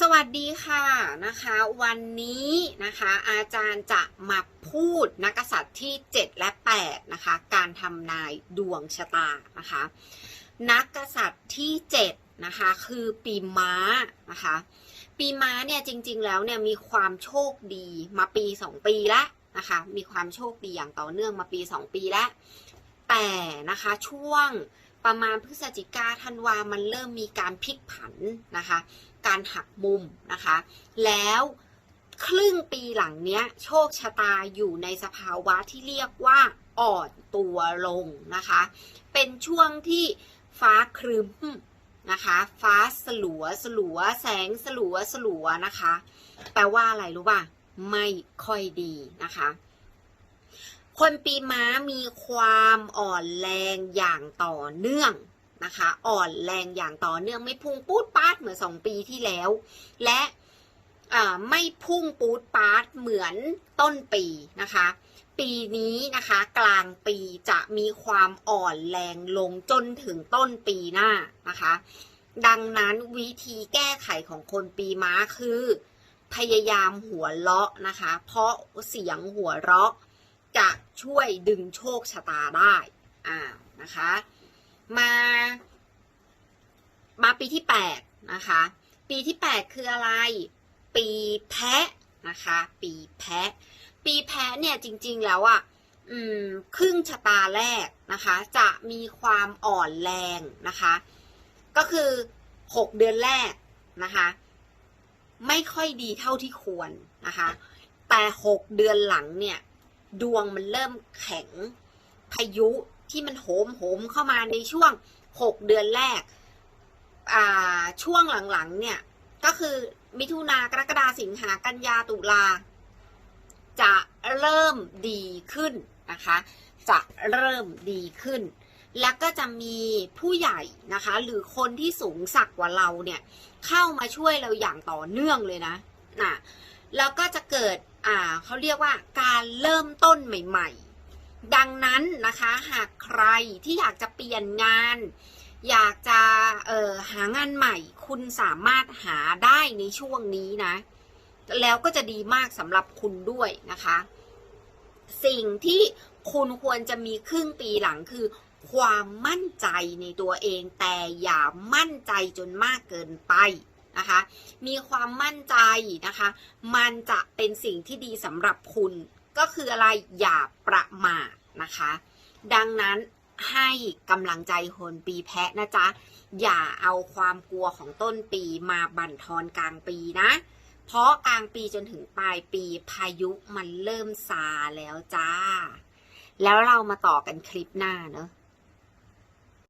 สวัสดีค่ะนะคะวันนี้นะคะอาจารย์จะมาพูดนักษัตริย์ที่ 7 และ 8 นะคะ การทำนายดวงชะตานะคะ นักกษัตริย์ที่ 7 นะคะ คือปีม้านะคะ ปีม้าเนี่ยจริงๆแล้วเนี่ยมีความโชคดีมาปี 2 ปีแล้วนะคะ มีความโชคดีอย่างต่อเนื่องมาปี 2 ปีแล้วแต่นะคะช่วง ประมาณพฤศจิกาธันวามันเริ่มมีการพลิกผันนะคะ การหักมุมนะคะ แล้วครึ่งปีหลังเนี้ย โชคชะตาอยู่ในสภาวะที่เรียกว่าอ่อนตัวลงนะคะ เป็นช่วงที่ฟ้าครึ้มนะคะ ฟ้าสลัวสลัว แสงสลัวสลัวนะคะ แปลว่าอะไรรู้ป่ะ ไม่ค่อยดีนะคะ คนปีม้ามีความอ่อนแรงอย่างต่อเนื่องนะคะ อ่อนแรงอย่างต่อเนื่องไม่พุ่งปูดปาดเหมือนสองปีที่แล้ว และไม่พุ่งปูดปาดเหมือนต้นปีนะคะ ปีนี้นะคะกลางปีจะมีความอ่อนแรงลงจนถึงต้นปีหน้านะคะ ดังนั้นวิธีแก้ไขของคนปีม้าคือ พยายามหัวเราะนะคะ เพราะเสียงหัวเราะ จะช่วยดึงโชคชะตาได้อ่านะคะ มา มาปีที่แปดนะคะ ปีที่แปดคืออะไร ปีแพะนะคะ ปีแพะ ปีแพะเนี่ยจริง ๆ แล้วอะ่ะอืมครึ่งชะตาแรกนะคะ จะมีความอ่อนแรงนะคะ ก็คือหกเดือนแรกนะคะ ไม่ค่อยดีเท่าที่ควรนะคะ แต่หกเดือนหลังเนี่ย ดวงมันเริ่มแข็งพายุที่มันโหมโหมเข้ามาในช่วงหกเดือนแรก อ่า ช่วงหลังๆ เนี่ย ก็คือมิถุนากรกฎาสิงหากันยาตุลา จะเริ่มดีขึ้นนะคะ จะเริ่มดีขึ้น แล้วก็จะมีผู้ใหญ่นะคะ หรือคนที่สูงสักกว่าเราเนี่ย เข้ามาช่วยเราอย่างต่อเนื่องเลยนะน่ะแล้วก็จะเกิด อ่าเขาเรียกว่าการเริ่มต้นใหม่ ๆ ดังนั้นนะคะหากใครที่อยากจะเปลี่ยนงาน อยากจะเอ่อหางานใหม่ คุณสามารถหาได้ในช่วงนี้นะ แล้วก็จะดีมากสำหรับคุณด้วยนะคะ สิ่งที่คุณควรจะมีครึ่งปีหลังคือความมั่นใจในตัวเองแต่อย่ามั่นใจจนมากเกินไป นะคะ มีความมั่นใจนะคะ มันจะเป็นสิ่งที่ดีสำหรับคุณ ก็คืออะไรอย่าประมาทนะคะ ดังนั้นให้กำลังใจคนปีแพะนะจ๊ะ อย่าเอาความกลัวของต้นปีมาบั่นทอนกลางปีนะ เพราะกลางปีจนถึงปลายปีพายุมันเริ่มซาแล้วจ้า แล้วเรามาต่อกันคลิปหน้าเนอะ